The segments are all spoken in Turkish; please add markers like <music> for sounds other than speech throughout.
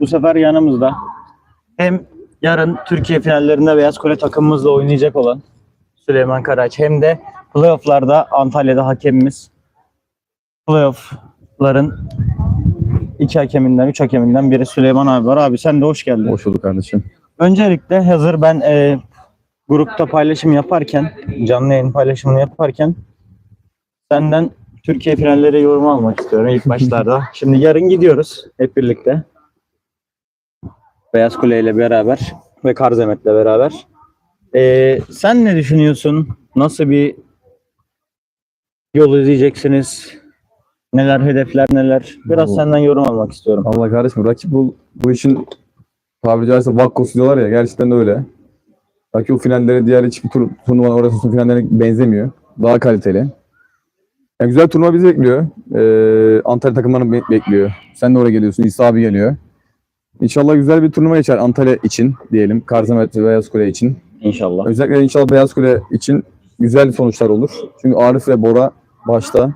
bu sefer yanımızda. Hem yarın Türkiye finallerinde Beyaz Kule takımımızla oynayacak olan Süleyman Karaç hem de playofflarda Antalya'da hakemimiz. Playoff'ların iki hakeminden, üç hakeminden biri Süleyman abi var. Abi sen de hoş geldin. Hoş bulduk kardeşim. Öncelikle hazır ben e, grupta paylaşım yaparken, canlı yayın paylaşımını yaparken senden Türkiye finalleri yorum almak istiyorum ilk başlarda. Şimdi yarın gidiyoruz hep birlikte. Beyaz Kule ile beraber ve Karzemet'le beraber. E, sen ne düşünüyorsun? Nasıl bir yol izleyeceksiniz? Neler hedefler neler? Biraz Bu- senden yorum almak istiyorum. Allah kardeşim rakip bu, bu işin tabiri caizse vakkosu diyorlar ya gerçekten de öyle. Rakip bu finalleri diğer hiçbir tur, turnuva orası finallerine benzemiyor. Daha kaliteli. Yani güzel turnuva bizi bekliyor. Ee, Antalya takımlarını be- bekliyor. Sen de oraya geliyorsun. İsa abi geliyor. İnşallah güzel bir turnuva geçer Antalya için diyelim. Karzamet ve Beyaz Kule için. İnşallah. Özellikle inşallah Beyaz Kule için güzel sonuçlar olur. Çünkü Arif ve Bora başta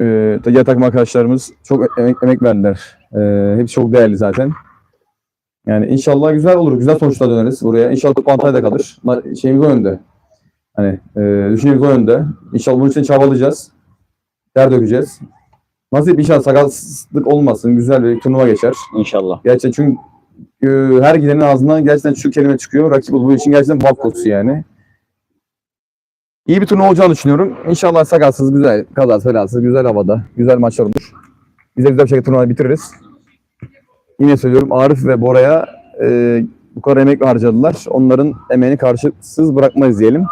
e, diğer takım arkadaşlarımız çok emek, emek verdiler. E, hepsi çok değerli zaten. Yani inşallah güzel olur. Güzel sonuçlar döneriz buraya. İnşallah top Antalya'da kalır. Şeyimiz o yönde. Hani e, düşüncemiz o yönde. İnşallah bunun için çabalayacağız. Ter dökeceğiz. Nasip inşallah sakatlık olmasın. Güzel bir turnuva geçer. İnşallah. Gerçekten çünkü e, her gidenin ağzından gerçekten şu kelime çıkıyor. Rakip bu için gerçekten vakkosu yani. İyi bir turnuva olacağını düşünüyorum. İnşallah sakatsız, güzel, kazasız, belasız, güzel havada, güzel maçlar olur. Biz de güzel bir şekilde turnuvayı bitiririz. Yine söylüyorum Arif ve Bora'ya e, bu kadar emek harcadılar. Onların emeğini karşısız bırakmayız diyelim.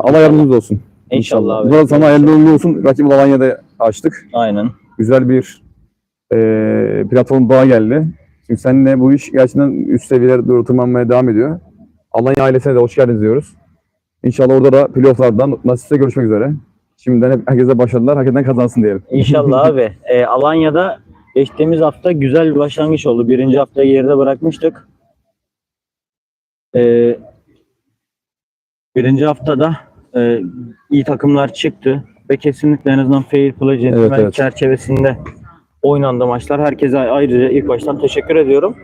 Allah yardımcımız olsun. İnşallah abi. Burada sana hayırlı olsun. Rakip Alanya'da açtık Aynen. güzel bir e, platform daha geldi. Çünkü seninle bu iş gerçekten üst seviyelere doğru tırmanmaya devam ediyor. Alanya ailesine de hoş geldiniz diyoruz. İnşallah orada da playofflardan nasipse görüşmek üzere. Şimdiden hep herkese başladılar. Hak eden kazansın diyelim. İnşallah <laughs> abi. Ee, Alanya'da geçtiğimiz hafta güzel bir başlangıç oldu. Birinci haftayı geride bırakmıştık. Ee, birinci haftada e, iyi takımlar çıktı ve kesinlikle en azından fair play gentleman evet. çerçevesinde oynandı maçlar. Herkese ayrıca ilk baştan teşekkür ediyorum.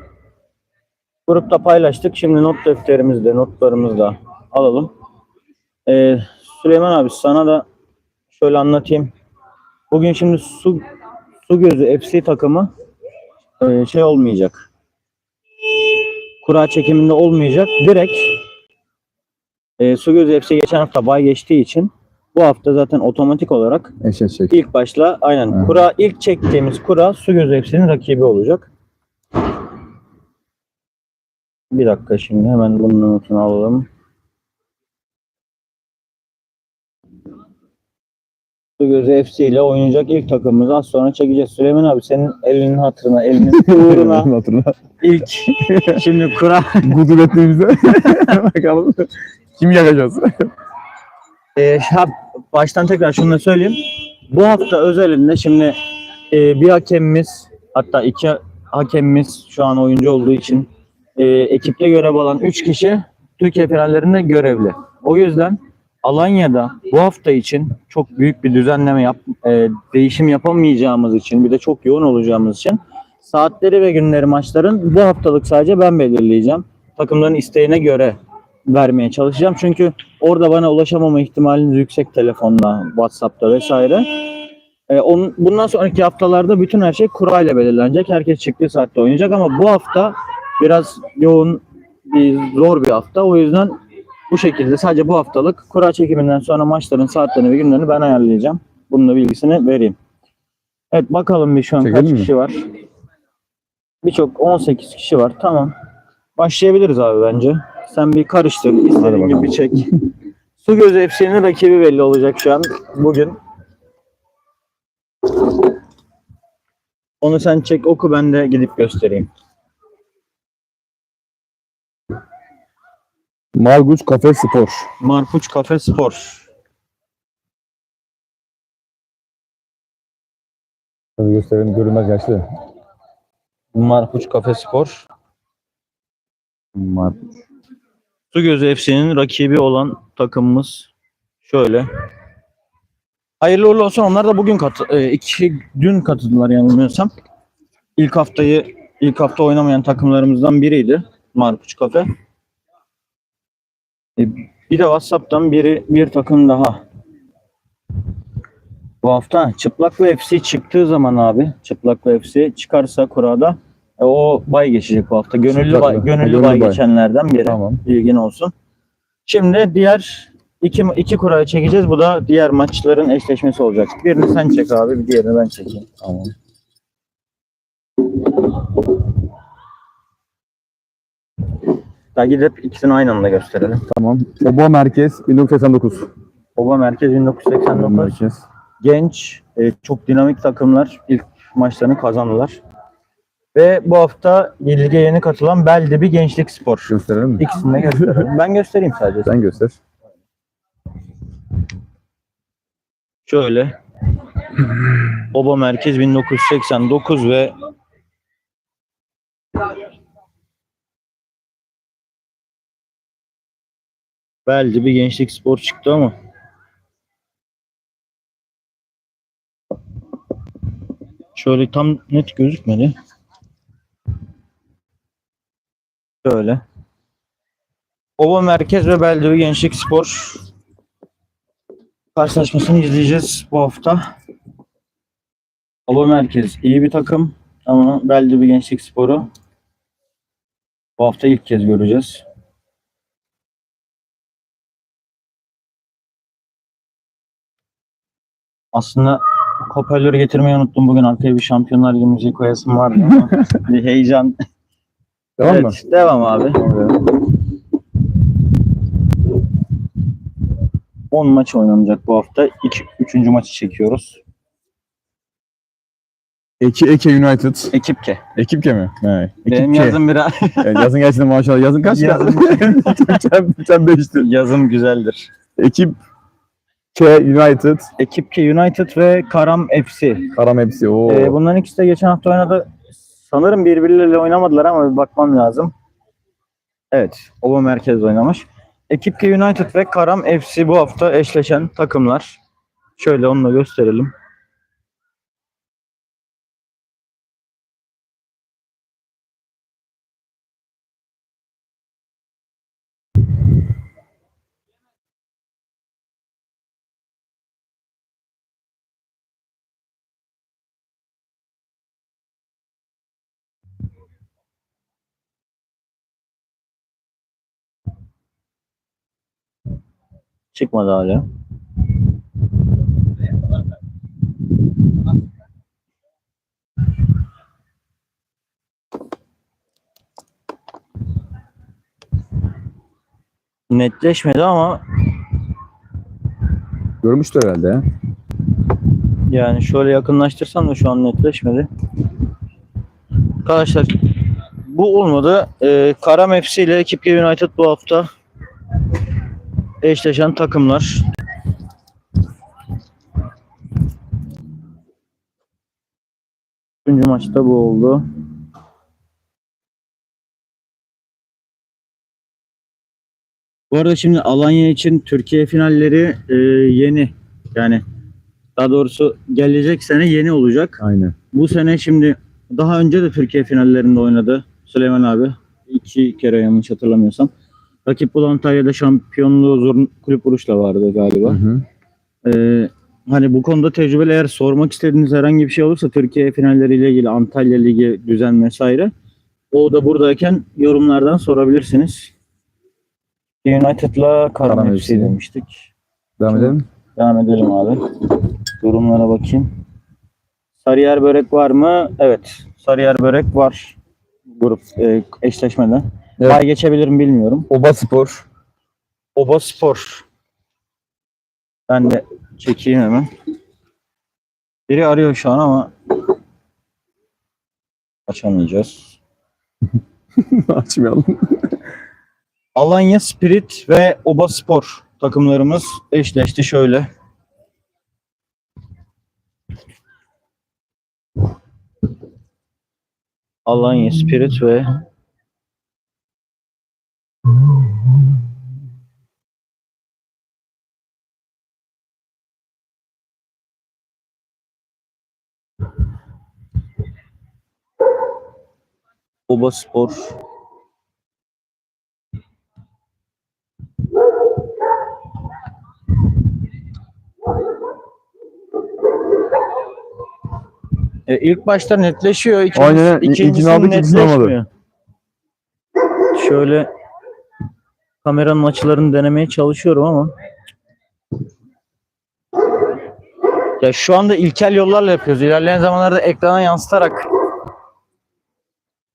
Grupta paylaştık. Şimdi not defterimizde, notlarımızı da alalım. Ee, Süleyman abi sana da şöyle anlatayım. Bugün şimdi su su gözü FC takımı e, şey olmayacak. Kura çekiminde olmayacak. Direkt e, su gözü FC geçen hafta bay geçtiği için bu hafta zaten otomatik olarak şey. ilk başla aynen Hı. kura ilk çektiğimiz kura su gözü FC'nin rakibi olacak. Bir dakika şimdi hemen bunun notunu alalım. Su gözü FC ile oynayacak ilk takımımızı az sonra çekeceğiz. Süleyman abi senin elinin hatırına, elinin <laughs> uğruna Hatırla. ilk şimdi kura Gudubetliğimize. <laughs> Bakalım. Kim yakacağız? Ha, baştan tekrar şunu da söyleyeyim. Bu hafta özelinde şimdi e, bir hakemimiz hatta iki hakemimiz şu an oyuncu olduğu için e, ekiple görev alan 3 kişi Türkiye finallerinde görevli. O yüzden Alanya'da bu hafta için çok büyük bir düzenleme yap, e, değişim yapamayacağımız için bir de çok yoğun olacağımız için saatleri ve günleri maçların bu haftalık sadece ben belirleyeceğim. Takımların isteğine göre vermeye çalışacağım. Çünkü orada bana ulaşamama ihtimaliniz yüksek telefonla, WhatsApp'ta vesaire. Ee, onun, bundan sonraki haftalarda bütün her şey kurayla belirlenecek. Herkes çıktığı saatte oynayacak ama bu hafta biraz yoğun, bir, zor bir hafta. O yüzden bu şekilde sadece bu haftalık kura çekiminden sonra maçların saatlerini ve günlerini ben ayarlayacağım. Bunun da bilgisini vereyim. Evet bakalım bir şu an Çekelim kaç mi? kişi var. Birçok 18 kişi var. Tamam. Başlayabiliriz abi bence. Sen bir karıştır. istediğin gibi çek. Su gözü FC'nin rakibi belli olacak şu an bugün. Onu sen çek oku ben de gidip göstereyim. Marguç Kafe Spor. Marpuç Kafe Spor. Tabii gösterelim görünmez yaşlı. Marpuç Kafe Spor. Marguç. Su gözü FC'nin rakibi olan takımımız şöyle. Hayırlı uğurlu olsun. Onlar da bugün katı, e, iki dün katıldılar yanılmıyorsam. İlk haftayı ilk hafta oynamayan takımlarımızdan biriydi. Marpuç Kafe. E, bir de WhatsApp'tan biri bir takım daha. Bu hafta Çıplaklı FC çıktığı zaman abi Çıplaklı FC çıkarsa kurada e, o bay geçecek bu hafta. Gönüllü bay, gönüllü Gönüllü bay bay. geçenlerden biri. Tamam. Bilgin olsun. Şimdi diğer iki, iki kurayı çekeceğiz. Bu da diğer maçların eşleşmesi olacak. Birini sen çek abi, bir diğerini ben çekeyim. Tamam. Daha gidip ikisini aynı anda gösterelim. Tamam. Oba Merkez 1989. Oba Merkez 1989. Merkez. Genç, e, çok dinamik takımlar ilk maçlarını kazandılar. Ve bu hafta lige yeni katılan Beldibi Gençlik Spor. Gösterelim mi? İkisini de gösterelim. ben göstereyim sadece. Sen göster. Şöyle. Oba Merkez 1989 ve Belki bir gençlik spor çıktı ama şöyle tam net gözükmedi. Şöyle. Oba Merkez ve Beldivi Gençlik Spor karşılaşmasını izleyeceğiz bu hafta. Oba Merkez iyi bir takım ama Beldivi Gençlik Sporu bu hafta ilk kez göreceğiz. Aslında hoparlörü getirmeyi unuttum. Bugün arkaya bir Şampiyonlar Ligi müziği koyasım vardı ama <laughs> bir heyecan. Tamam evet, mı? Devam abi. Tamam. 10 maç oynanacak bu hafta. 2 3. maçı çekiyoruz. Eki Eke United. Ekipke. Ekipke mi? He. Benim Ekipke. yazım biraz yazın gerçekten maşallah. Yazın kaç ya? Yazın. <laughs> Sen, sen beştin. yazım güzeldir. Ekip K United. Ekipke United ve Karam FC. Karam hepsi. Oo. Ee, bunların ikisi de geçen hafta oynadı. Sanırım birbirleriyle oynamadılar ama bir bakmam lazım. Evet, Oba Merkez oynamış. Ekipke United ve Karam FC bu hafta eşleşen takımlar. Şöyle onu da gösterelim. Çıkmadı hala. Netleşmedi ama Görmüştür herhalde ya. yani şöyle yakınlaştırsam da şu an netleşmedi. Arkadaşlar bu olmadı. Ee, Karam FC ile Ekipke United bu hafta eşleşen takımlar. Üçüncü maçta bu oldu. Bu arada şimdi Alanya için Türkiye finalleri e, yeni. Yani daha doğrusu gelecek sene yeni olacak. Aynen. Bu sene şimdi daha önce de Türkiye finallerinde oynadı Süleyman abi. İki kere yanlış hatırlamıyorsam. Rakip bu Antalya'da şampiyonluğu zor kulüp vuruşla vardı galiba. Hı hı. Ee, hani bu konuda tecrübeli eğer sormak istediğiniz herhangi bir şey olursa Türkiye finalleriyle ilgili Antalya Ligi düzen vesaire o da buradayken yorumlardan sorabilirsiniz. United'la Karam FC. demiştik. Devam edelim. Devam edelim abi. Yorumlara bakayım. Sarıyer börek var mı? Evet. Sarıyer börek var. Grup e, eşleşmede. Evet. Bay geçebilir mi bilmiyorum. Oba Spor. Oba Spor. Ben de çekeyim hemen. Biri arıyor şu an ama açamayacağız. <laughs> Açmayalım. <laughs> Alanya Spirit ve Oba Spor takımlarımız eşleşti şöyle. Alanya Spirit ve Oba Spor. E, ilk başta netleşiyor. İkincisi, Aynen, ikincisi aldık, netleşmiyor. Şöyle kameranın açılarını denemeye çalışıyorum ama ya şu anda ilkel yollarla yapıyoruz. İlerleyen zamanlarda ekrana yansıtarak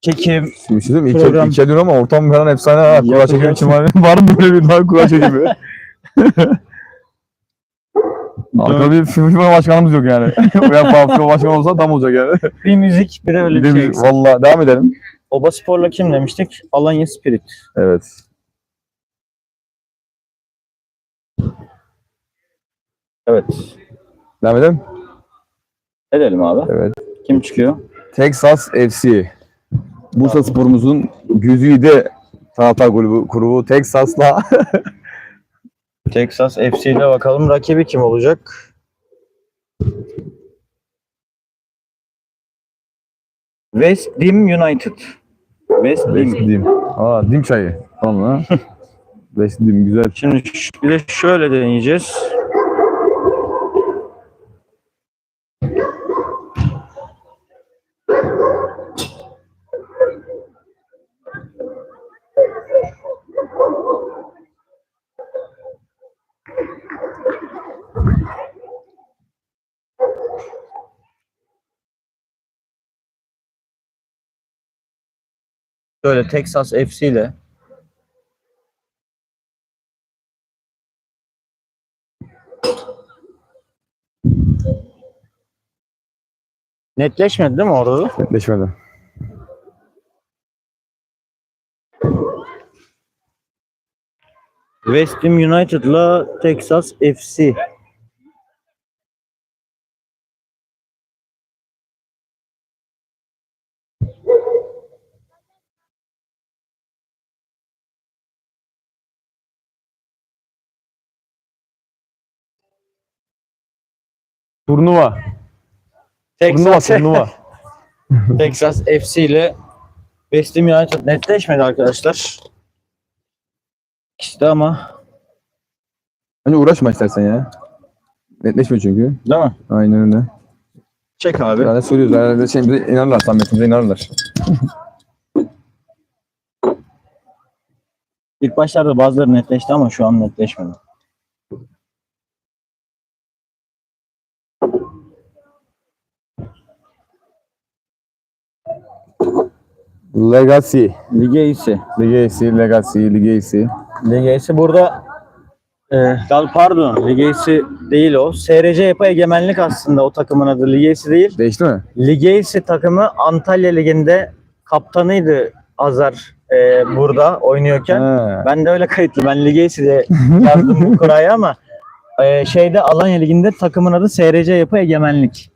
çekim, Şimdi şey diyeyim? Program. İlkel diyorum ama ortam falan efsane ha. Kura çekimi için var. <laughs> var mı böyle bir daha kura çekimi? Arkada bir FIFA başkanımız yok yani. <laughs> Veya FIFA başkanı olsa tam olacak yani. bir müzik, bir de öyle Bir bir şey. Valla devam edelim. Oba Spor'la kim demiştik? Alanya Spirit. Evet. Evet. Devam edelim. Edelim abi. Evet. Kim çıkıyor? Texas FC. Bursa sporumuzun güzide taraftar grubu, grubu Texas'la <laughs> Texas FC ile bakalım rakibi kim olacak? West Dim United. West West Dim. Dim. Aa Dim çayı. Tamam lan. <laughs> West Dim güzel. Şimdi ş- bir de şöyle deneyeceğiz. Şöyle Texas FC ile netleşmedi değil mi orada? da? Netleşmedi. West Ham United'la Texas FC. Turnuva. Turnuva, Texas, turnuva. <laughs> Texas FC ile West Ham United netleşmedi arkadaşlar. İşte ama Önce uğraşma istersen ya. Netleşmiyor çünkü. değil mi? Aynen öyle. Çek abi. Yani soruyoruz. Herhalde şey bize inanırlar. Sametimize inanırlar. İlk başlarda bazıları netleşti ama şu an netleşmedi. Legacy. Legacy. Legacy, Legacy, Legacy. Legacy burada e, dal pardon Legacy değil o. SRC Yapı Egemenlik aslında o takımın adı Legacy değil. Değişti mi? Legacy takımı Antalya Ligi'nde kaptanıydı Azar e, burada oynuyorken. Ha. Ben de öyle kayıtlı. Ben Legacy diye <laughs> yazdım bu kurayı ama e, şeyde Alanya Ligi'nde takımın adı SRC Yapı Egemenlik.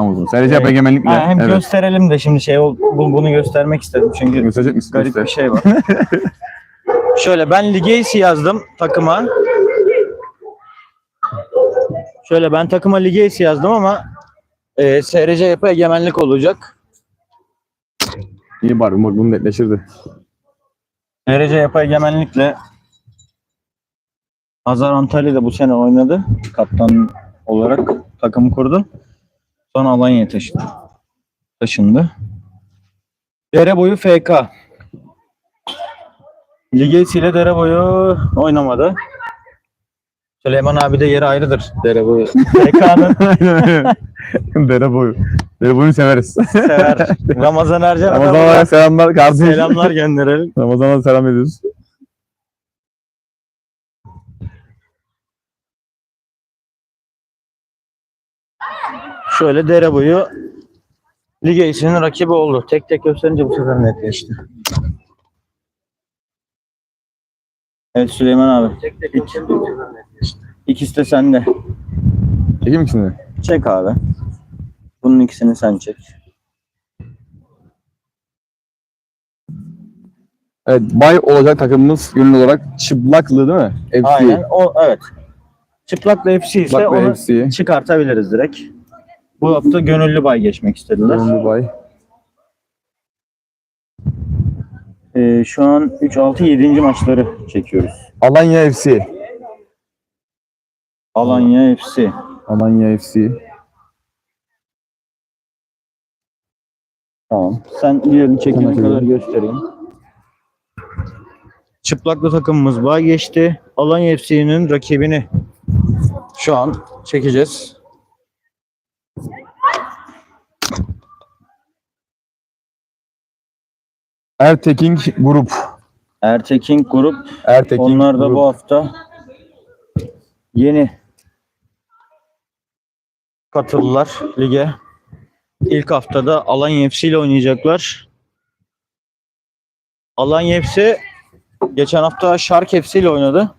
O zaman. Sadece Evet. egemenlikle. Ha, hem evet. gösterelim de şimdi şey ol- bu- bunu göstermek istedim çünkü Gösterecek misin? garip Göster. bir şey var. <laughs> Şöyle ben Legacy yazdım takıma. Şöyle ben takıma Legacy yazdım ama e, SRC Yapı Egemenlik olacak. İyi bari umarım bunu netleşirdi. SRC Yapı Egemenlikle Hazar Antalya'da bu sene oynadı. Kaptan olarak takımı kurdu. Sonra Alanya'ya taşındı. taşındı. Dere boyu FK. Ligesi ile dere boyu oynamadı. Süleyman abi de yeri ayrıdır dere boyu. FK'nın <laughs> Dere boyu. Dere boyunu severiz. sever. Ramazan Ercan Ramazan'a selamlar kardeş. selamlar gönderelim. Ramazan'a selam ediyoruz. Şöyle dere boyu Ligesi'nin rakibi oldu. Tek tek gösterince bu sefer netleşti. Evet Süleyman abi. Tek tek İkisi de sende. Çekeyim mi şimdi? Çek abi. Bunun ikisini sen çek. Evet, bay olacak takımımız gönül olarak çıplaklı değil mi? FC. Aynen. O evet. Çıplakla FC ise Çıplaklı onu FC. çıkartabiliriz direkt. Bu hafta gönüllü bay geçmek istediler. Gönüllü bay. Ee, şu an 3, 6, 7. maçları çekiyoruz. Alanya FC. Alanya FC. Alanya FC. Tamam. Sen diğerini çekene kadar göstereyim. Çıplaklı takımımız bay geçti. Alanya FC'nin rakibini şu an çekeceğiz. Erteking Grup. Ertekin Grup. Erteking Onlar da Grup. bu hafta yeni katıldılar lige. İlk haftada Alanya FC ile oynayacaklar. Alanya FC geçen hafta Shark FC ile oynadı.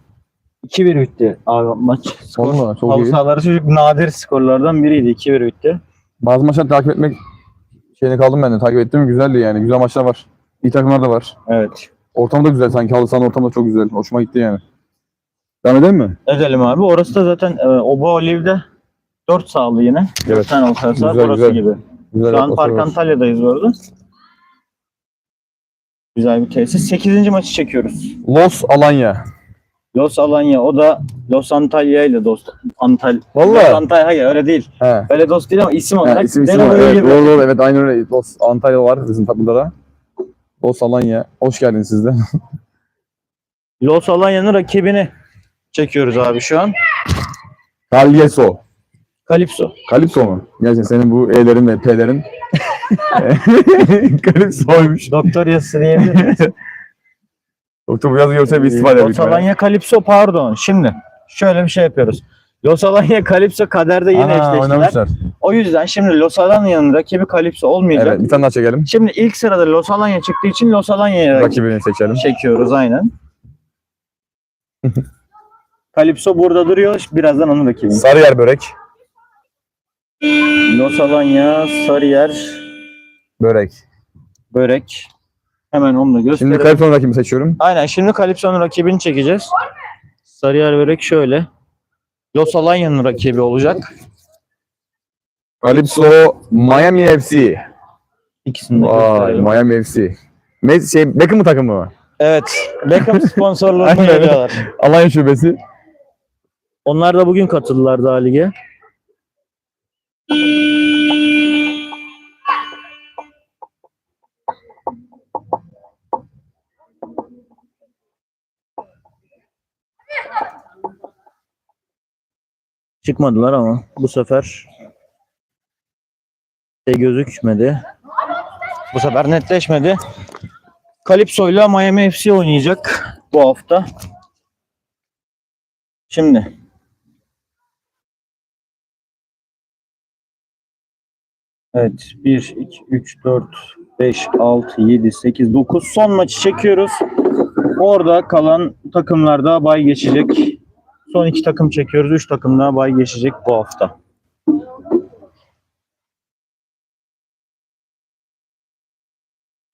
2-1 bitti abi maç. Skor. Vallahi çok Halı iyi. sahaları çocuk nadir skorlardan biriydi. 2-1 bitti. Bazı maçları takip etmek şeyine kaldım ben de. Takip ettim. Güzeldi yani. Güzel maçlar var. İyi takımlar da var. Evet. Ortam da güzel sanki. Halı sahanın ortamı da çok güzel. Hoşuma gitti yani. Devam edelim mi? Edelim abi. Orası da zaten e, Oba Olive'de 4 sahalı yine. 4 Evet. tane halı sahası var. Güzel, Orası güzel. gibi. Güzel Şu an Park var. Antalya'dayız bu arada. Güzel bir tesis. 8. maçı çekiyoruz. Los Alanya. Los Alanya. O da Los Antalya ile dost. Antal Vallahi. Los Antalya hayır öyle değil. He. Öyle dost değil ama isim Ha, olarak. isim isim Denver var. Evet, doğru doğru. Evet aynı öyle. Los Antalya var bizim takımda da. Los Alanya. Hoş geldiniz siz de. <laughs> Los Alanya'nın rakibini çekiyoruz abi şu an. Calieso. Calypso. Kalipso mu? Gerçekten senin bu E'lerin ve P'lerin. <laughs> Kalipso'ymuş. Doktor yazısı diyebilir miyiz? Doktor bu yazı görse bir istifa eder. Los ihtimalle. Alanya Calypso pardon. Şimdi şöyle bir şey yapıyoruz. Los Alanya Calypso kaderde yine Ana, eşleştiler. oynamışlar. O yüzden şimdi Los Alanya'nın rakibi Calypso olmayacak. Evet bir tane daha çekelim. Şimdi ilk sırada Los Alanya çıktığı için Los Alanya'ya Rakibini seçelim. çekiyoruz aynen. <laughs> Calypso burada duruyor. Birazdan onun rakibi. Sarıyer börek. Los Alanya, Sarıyer, Börek. Börek. Hemen onu da Şimdi gösterelim. Kalipso'nun rakibini seçiyorum. Aynen şimdi Calypso'nun rakibini çekeceğiz. Sarıyer Börek şöyle. Los Alanya'nın rakibi olacak. Kalipso Miami FC. İkisini de Vay gösterelim. Miami FC. Messi şey Beckham takımı mı? Evet. Beckham sponsorluğunu Aynen. veriyorlar. Alanya şubesi. Onlar da bugün katıldılar daha lige. Çıkmadılar ama bu sefer şey gözükmedi. Bu sefer netleşmedi. Calypso ile Miami FC oynayacak bu hafta. Şimdi Evet 1, 2, 3, 4, 5, 6, 7, 8, 9 son maçı çekiyoruz. Orada kalan takımlarda bay geçecek. Son iki takım çekiyoruz. Üç takım daha bay geçecek bu hafta.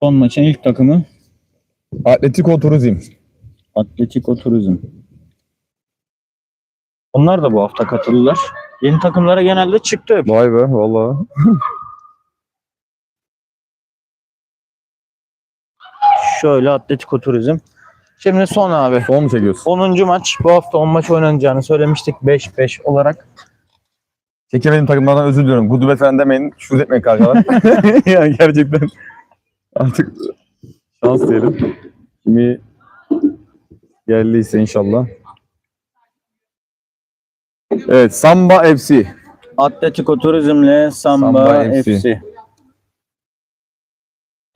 Son maçın ilk takımı Atletico Turizm. Atletico Turizm. Onlar da bu hafta katıldılar. Yeni takımlara genelde çıktı hep. Vay be vallahi. Şöyle Atletico Turizm. Şimdi son abi. Son mu çekiyorsun? 10. maç. Bu hafta 10 maç oynanacağını söylemiştik 5-5 olarak. Çekemediğim takımlardan özür diliyorum. Gudubet falan demeyin. Şuz etmeyin kankalar. <laughs> <laughs> yani gerçekten artık şans diyelim. Kimi geldiyse inşallah. Evet Samba FC. Atletico Turizm'le Samba, Samba FC. FC.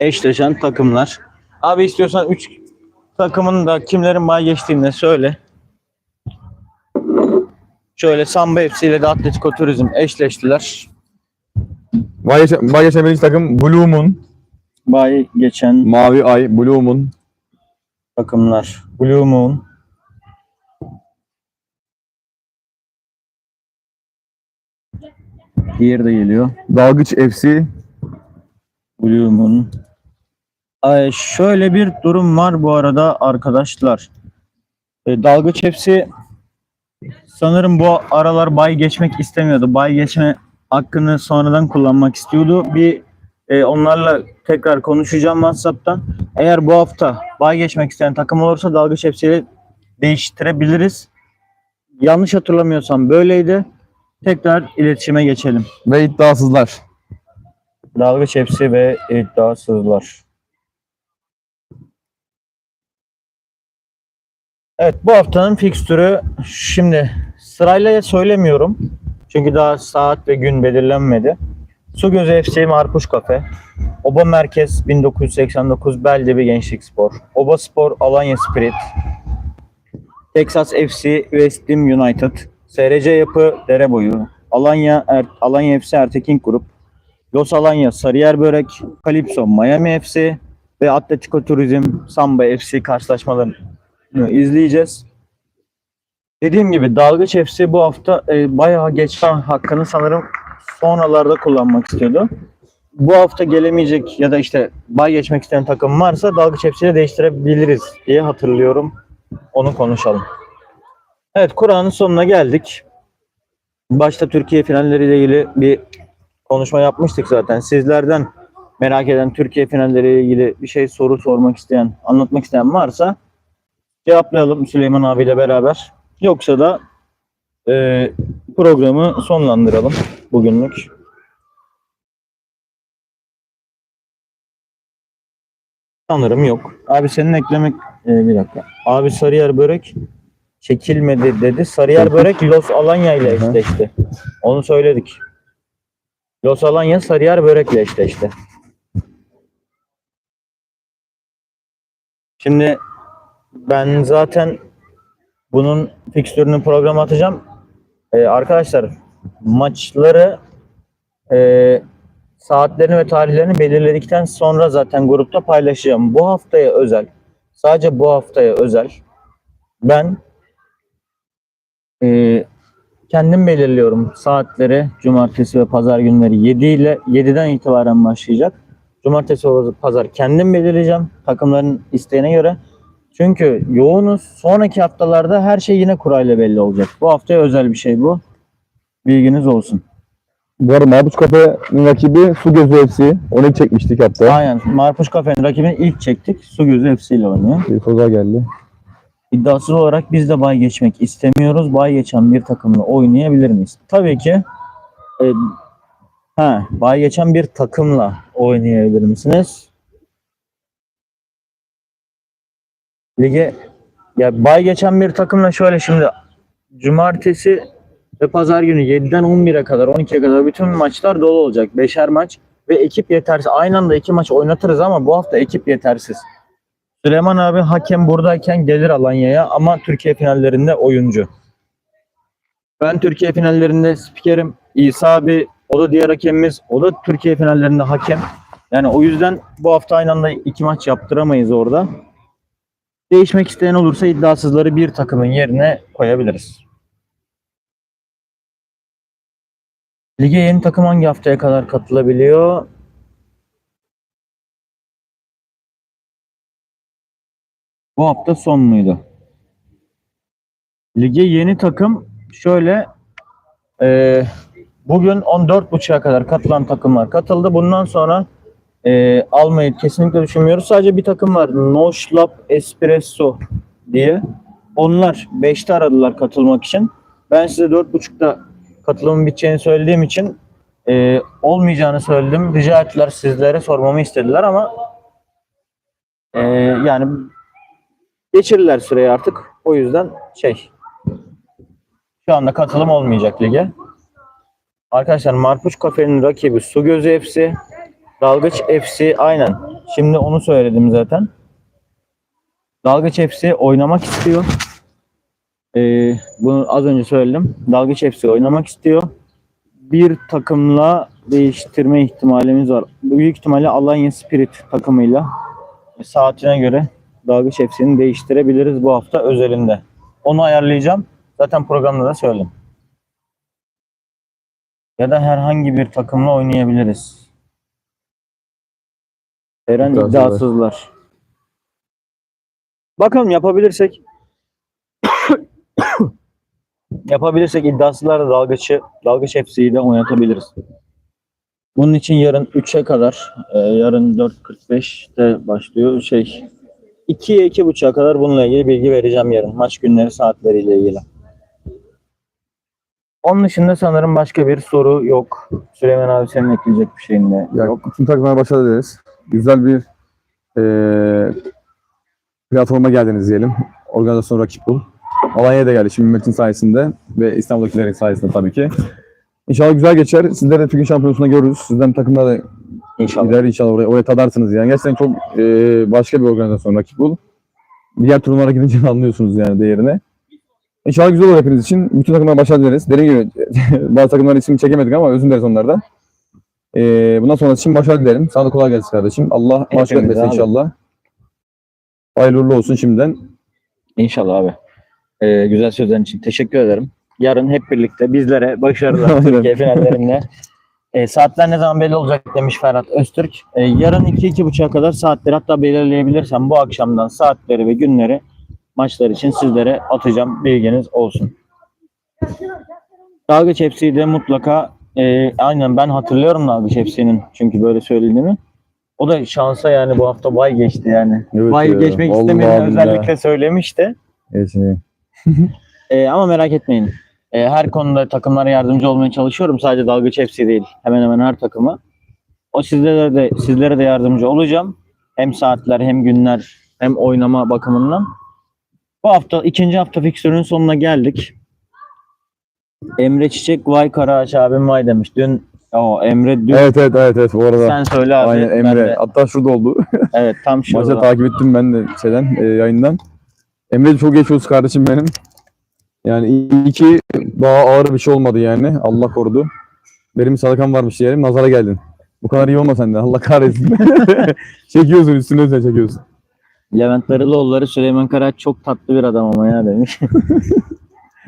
Eşleşen takımlar. Abi istiyorsan 3 takımın da kimlerin bay geçtiğini söyle. Şöyle Samba FC ile de Atletico Turizm eşleştiler. Vay geçen birinci takım Blue Moon. Bay geçen Mavi Ay Blue Moon. takımlar. Blue Moon. Diğeri de geliyor. Dalgıç FC. Blue Moon. Şöyle bir durum var bu arada arkadaşlar. E, Dalgıç hepsi sanırım bu aralar bay geçmek istemiyordu. Bay geçme hakkını sonradan kullanmak istiyordu. Bir E, onlarla tekrar konuşacağım WhatsApp'tan. Eğer bu hafta bay geçmek isteyen takım olursa dalgıç hepsiyle değiştirebiliriz. Yanlış hatırlamıyorsam böyleydi. Tekrar iletişime geçelim. Ve iddiasızlar. Dalgıç hepsi ve iddiasızlar. Evet bu haftanın fikstürü şimdi sırayla söylemiyorum. Çünkü daha saat ve gün belirlenmedi. Su Gözü FC Marpuş Kafe. Oba Merkez 1989 Beldebi Gençlik Spor. Oba Spor Alanya Spirit. Texas FC West Ham United. SRC Yapı Dereboyu. Alanya er, Alanya FC Ertekin Grup. Los Alanya Sarıyer Börek, Calypso Miami FC ve Atletico Turizm Samba FC karşılaşmalarını izleyeceğiz. Dediğim gibi Dalgıç FC bu hafta e, bayağı geçen hakkını sanırım sonralarda kullanmak istiyordu. Bu hafta gelemeyecek ya da işte bay geçmek isteyen takım varsa Dalgıç FC'yle değiştirebiliriz diye hatırlıyorum. Onu konuşalım. Evet Kur'an'ın sonuna geldik. Başta Türkiye finalleriyle ilgili bir konuşma yapmıştık zaten. Sizlerden merak eden Türkiye finalleriyle ilgili bir şey soru sormak isteyen, anlatmak isteyen varsa cevaplayalım Süleyman abiyle beraber. Yoksa da e, programı sonlandıralım bugünlük. Sanırım yok. Abi senin eklemek e, bir dakika. Abi Sarıyer börek çekilmedi dedi. Sarıyer börek Los Alanya ile eşleşti. Onu söyledik. Los Alanya Sarıyer börekle eşleşti. Şimdi ben zaten bunun fikstürünü programa atacağım. Ee, arkadaşlar maçları e, saatlerini ve tarihlerini belirledikten sonra zaten grupta paylaşacağım. Bu haftaya özel, sadece bu haftaya özel ben e, kendim belirliyorum saatleri cumartesi ve pazar günleri 7 ile 7'den itibaren başlayacak. Cumartesi ve pazar kendim belirleyeceğim takımların isteğine göre. Çünkü yoğunuz. Sonraki haftalarda her şey yine kurayla belli olacak. Bu haftaya özel bir şey bu. Bilginiz olsun. Bu arada Mahpus Kafe'nin rakibi Su Gözü FC. Onu çekmiştik hatta. Aynen. Marpuş Kafe'nin rakibini ilk çektik. Su Gözü FC ile oynuyor. Bir daha geldi. İddiasız olarak biz de bay geçmek istemiyoruz. Bay geçen bir takımla oynayabilir miyiz? Tabii ki. E, ha, bay geçen bir takımla oynayabilir misiniz? Lige ya bay geçen bir takımla şöyle şimdi cumartesi ve pazar günü 7'den 11'e kadar 12'ye kadar bütün maçlar dolu olacak. Beşer maç ve ekip yetersiz. Aynı anda iki maç oynatırız ama bu hafta ekip yetersiz. Süleyman abi hakem buradayken gelir Alanya'ya ama Türkiye finallerinde oyuncu. Ben Türkiye finallerinde spikerim. İsa abi o da diğer hakemimiz. O da Türkiye finallerinde hakem. Yani o yüzden bu hafta aynı anda iki maç yaptıramayız orada. Değişmek isteyen olursa iddiasızları bir takımın yerine koyabiliriz. Lige yeni takım hangi haftaya kadar katılabiliyor? Bu hafta son muydu? Lige yeni takım şöyle e, bugün 14.30'a kadar katılan takımlar katıldı. Bundan sonra e, almayı kesinlikle düşünmüyoruz. Sadece bir takım var. Noşlap Espresso diye. Onlar 5'te aradılar katılmak için. Ben size 4.30'da katılımın biteceğini söylediğim için e, olmayacağını söyledim. Rica ettiler sizlere sormamı istediler ama e, yani geçirirler süreyi artık. O yüzden şey şu anda katılım olmayacak lige. Arkadaşlar Marpuç Kafe'nin rakibi Su Gözü FC, Dalgıç FC aynen. Şimdi onu söyledim zaten. Dalgıç FC oynamak istiyor. Ee, bunu az önce söyledim. Dalgıç FC oynamak istiyor. Bir takımla değiştirme ihtimalimiz var. Büyük ihtimalle Alanya Spirit takımıyla saatine göre Dalgıç FC'ni değiştirebiliriz bu hafta özelinde. Onu ayarlayacağım. Zaten programda da söyledim. Ya da herhangi bir takımla oynayabiliriz. Eren İddiasızlar. iddiasızlar. Bakalım yapabilirsek <coughs> yapabilirsek iddiasızlar da dalgıçı dalgıç FC'yi de oynatabiliriz. Bunun için yarın 3'e kadar, e, yarın 4.45'te başlıyor. Şey 2'ye 2.30'a kadar bununla ilgili bilgi vereceğim yarın. Maç günleri saatleriyle ilgili. Onun dışında sanırım başka bir soru yok. Süleyman abi senin ekleyecek bir şeyin de Ya, yok. Bütün takımlara başarılar dileriz. Güzel bir eee platforma geldiniz diyelim. Organizasyon rakip bul. Alanya'ya da geldi şimdi Metin sayesinde ve İstanbul'dakilerin sayesinde tabii ki. İnşallah güzel geçer. Sizler de Türkiye Şampiyonası'nda görürüz. Sizden takımlar da İnşallah. gider inşallah oraya, oraya tadarsınız yani. Gerçekten çok eee, başka bir organizasyon rakip bul. Diğer turnuvalara gidince anlıyorsunuz yani değerini. İnşallah güzel olur hepiniz için. Bütün takımlara başarılar dileriz. Dediğim gibi <laughs> bazı takımların ismini çekemedik ama özür dileriz onlardan. Ee, bundan sonrası için başarı dilerim. Sana da kolay gelsin kardeşim. Allah başarı etmesin abi. inşallah. Hayırlı olsun şimdiden. İnşallah abi. Ee, güzel sözlerin için teşekkür ederim. Yarın hep birlikte bizlere başarılar. <laughs> Türkiye finallerinde. Ee, saatler ne zaman belli olacak demiş Ferhat Öztürk. Ee, yarın 2-2.30'a kadar saatleri hatta belirleyebilirsem bu akşamdan saatleri ve günleri maçlar için sizlere atacağım. Bilginiz olsun. Dalgıç hepsiyi de mutlaka e, aynen ben hatırlıyorum Dalgıç hepsinin çünkü böyle söylediğini. O da şansa yani bu hafta bay geçti yani. Evet bay ya, geçmek vallahi istemediğini billahi. özellikle söylemişti. Evet, şimdi. <laughs> Ee, ama merak etmeyin. Ee, her konuda takımlara yardımcı olmaya çalışıyorum. Sadece dalgıç hepsi değil. Hemen hemen her takıma. O sizlere de sizlere de yardımcı olacağım. Hem saatler hem günler hem oynama bakımından. Bu hafta ikinci hafta fiksörün sonuna geldik. Emre Çiçek vay Karaağaç abim vay demiş. Dün o Emre dün Evet evet evet evet bu arada. sen söyle abi. Aynen ben Emre. de- Hatta şurada oldu. <laughs> evet tam Maçı şurada. takip ettim ben de şeyden e, yayından. Emre çok geç olsun kardeşim benim. Yani iyi ki daha ağır bir şey olmadı yani. Allah korudu. Benim bir sadakam varmış diyelim. Nazara geldin. Bu kadar iyi olma sen de. Allah kahretsin. <laughs> çekiyorsun üstüne sen çekiyorsun. Levent Darıloğulları Süleyman Karaağaç çok tatlı bir adam ama ya demiş. <laughs>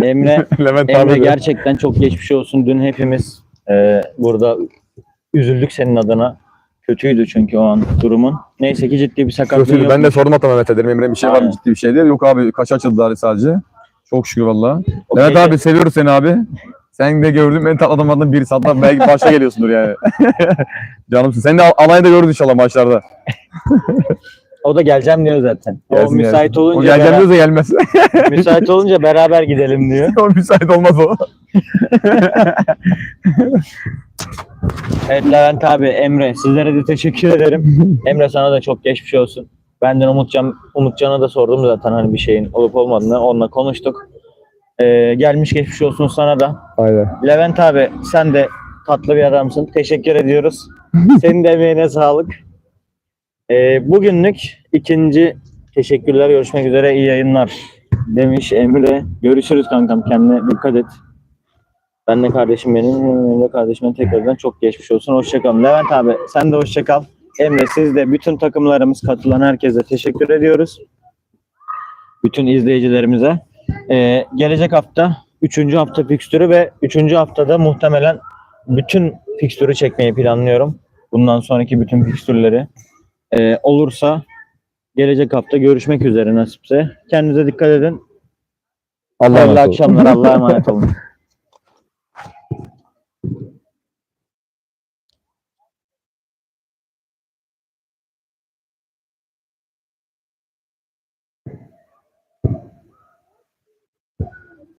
Emre <laughs> Levent Emre abi de. gerçekten çok geçmiş olsun. Dün hepimiz e, burada üzüldük senin adına. Kötüydü çünkü o an durumun. Neyse ki ciddi bir sakatlığı Kötüydü. yok. Ben de sordum hatta Mehmet'e dedim. Emre bir şey var mı Aynen. ciddi bir şey diye. Yok abi kaç açıldılar sadece. Çok şükür valla. O Levent abi seviyoruz seni abi. Sen de gördüğüm en tatlı adamlardan birisi. Hatta belki başta geliyorsundur yani. <laughs> Canımsın. Seni de Al- Alanya'da görürüz inşallah maçlarda. <laughs> O da geleceğim diyor zaten. o Gelsin, müsait gelsin. olunca O geleceğim diyorsa gelmez. <laughs> müsait olunca beraber gidelim diyor. <laughs> o müsait olmaz o. Evet Levent abi, Emre sizlere de teşekkür ederim. Emre sana da çok geçmiş olsun. Benden Umutcan, Umutcan'a da sordum zaten hani bir şeyin olup olmadığını onunla konuştuk. Ee, gelmiş geçmiş olsun sana da. Aynen. Levent abi sen de tatlı bir adamsın. Teşekkür ediyoruz. <laughs> Senin de emeğine sağlık. Ee, bugünlük ikinci teşekkürler. Görüşmek üzere. iyi yayınlar demiş Emre. Görüşürüz kankam. Kendine dikkat et. Ben de kardeşim benim. Benim de kardeşime tekrardan çok geçmiş olsun. Hoşçakalın. Levent abi sen de hoşçakal. Emre siz de bütün takımlarımız katılan herkese teşekkür ediyoruz. Bütün izleyicilerimize. Ee, gelecek hafta 3. hafta fikstürü ve 3. haftada muhtemelen bütün fikstürü çekmeyi planlıyorum. Bundan sonraki bütün fikstürleri. Ee, olursa gelecek hafta görüşmek üzere nasipse. Kendinize dikkat edin. Allah'a Hayırlı akşamlar. Allah'a emanet olun. <laughs>